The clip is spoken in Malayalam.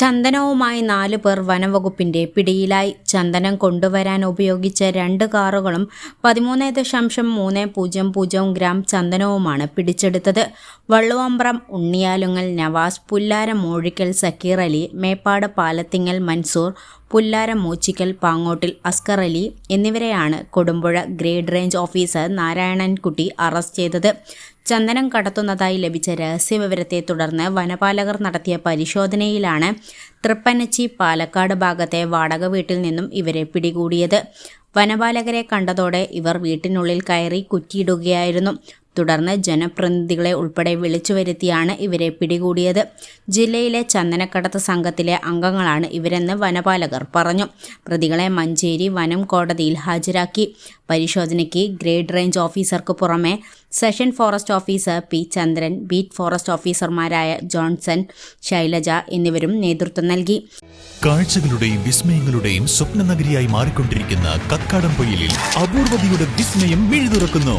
ചന്ദനവുമായി നാല് പേർ വനംവകുപ്പിന്റെ പിടിയിലായി. ചന്ദനം കൊണ്ടുവരാൻ ഉപയോഗിച്ച രണ്ട് കാറുകളും പതിമൂന്ന് ദശാംശം മൂന്ന് പൂജ്യം പൂജ്യം ഗ്രാം ചന്ദനവുമാണ് പിടിച്ചെടുത്തത്. വള്ളുവമ്പ്രം ഉണ്ണിയാലുങ്ങൽ നവാസ് പുല്ലാരം മൂഴിക്കൽ സക്കീർ അലി മേപ്പാട് പാലത്തിങ്ങൽ മൻസൂർ പുല്ലാരം മൂച്ചിക്കൽ പാങ്ങോട്ടിൽ അസ്കർ അലി എന്നിവരെയാണ് Kodumpuzha grade range officer Narayanankutty arrest ചെയ്തത്. ചന്ദനം കടത്തുന്നതായി ലഭിച്ച രഹസ്യവിവരത്തെ തുടർന്ന് വനപാലകർ നടത്തിയ പരിശോധനയിലാണ് തൃപ്പനച്ചി പാലക്കാട് ഭാഗത്തെ വാടക വീട്ടിൽ നിന്നും ഇവരെ പിടികൂടിയത്. വനപാലകരെ കണ്ടതോടെ ഇവർ വീട്ടിനുള്ളിൽ കയറി കുറ്റിയിടുകയായിരുന്നു. തുടർന്ന് ജനപ്രതിനിധികളെ ഉൾപ്പെടെ വിളിച്ചു വരുത്തിയാണ് ഇവരെ പിടികൂടിയത്. ജില്ലയിലെ ചന്ദനക്കടത്ത് സംഘത്തിലെ അംഗങ്ങളാണ് ഇവരെന്ന് വനപാലകർ പറഞ്ഞു. പ്രതികളെ മഞ്ചേരി വനം കോടതിയിൽ ഹാജരാക്കി. പരിശോധനയ്ക്ക് ഗ്രേഡ് റേഞ്ച് ഓഫീസർക്ക് പുറമെ section forest officer P Chandran beat forest ഓഫീസർമാരായ ജോൺസൺ ശൈലജ എന്നിവരും നേതൃത്വം നൽകി. കാഴ്ചകളുടെയും വിസ്മയങ്ങളുടെയും സ്വപ്ന നഗരിയായി മാറിക്കൊണ്ടിരിക്കുന്ന കക്കാടം പൊയിലിൽ അപൂർവതയുടെ വിസ്മയം മിഴുതുറക്കുന്നു.